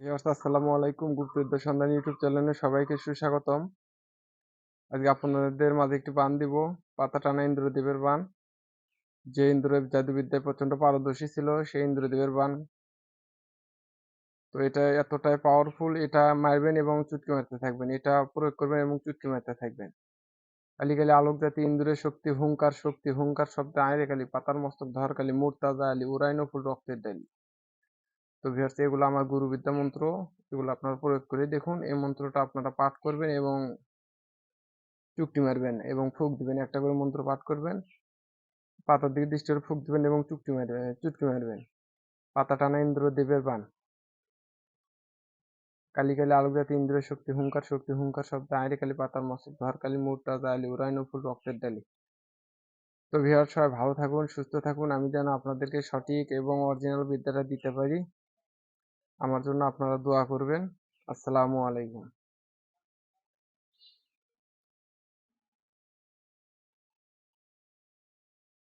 আসসালামু আলাইকুম। গুপ্তবিদ্য সন্ধান ইউটিউব চ্যানেলে সবাইকে সুস্বাগতম। আজকে আপনাদের মাঝে একটি বান দিব। পাতা টানা ইন্দ্রদেবের বান। যে ইন্দ্রদেব জাদুবিদ্যায় প্রচণ্ড পারদর্শী ছিল, সেই ইন্দ্রদেবের বান। তো এটা এতটাই পাওয়ারফুল এটা মারবেন এবং চুটকি মারতে থাকবেন। এটা প্রয়োগ করবেন এবং চুটকি মারতে থাকবেন। কালি কালি আলোক জাতি ইন্দ্রের শক্তি, হুঙ্কার শক্তি, হুঙ্কার শব্দে আয়রে কালি পাতার মস্তক, ধর কালি মুরতাজা আলী, উরাইন ফুল রক্তের ডালি। তো ভিউয়ার্স, এগুলো আমার গুরুবিদ্যা মন্ত্র। এগুলো আপনারা প্রয়োগ করে দেখুন, এই মন্ত্রটা আপনারা পাঠ করবেন এবং চুক্তি মারবেন এবং ফুক দিবেন, একটা করে মন্ত্র পাঠ করবেন। পাতার দিকে দৃষ্টি করে ফুক দিবেন এবং চুক্তি মারবেন চুটকি মারবেন। পাতা টানা ইন্দ্র, দেবের বান কালি কালি আলোক জাতি, ইন্দ্রের শক্তি, হুঙ্কার শক্তি, হুঙ্কার শব্দ আইরে কালি, পাতার মস্তক ধর কালি মুরতাজা আলী, উরাইন, ফুল, রক্তের ডালি। তো ভিউয়ার সবাই ভালো থাকুন, সুস্থ থাকুন। আমি যেন আপনাদেরকে সঠিক এবং অরিজিনাল বিদ্যাটা দিতে পারি। আমার জন্য আপনারা দোয়া করবেন। আসসালামু আলাইকুম।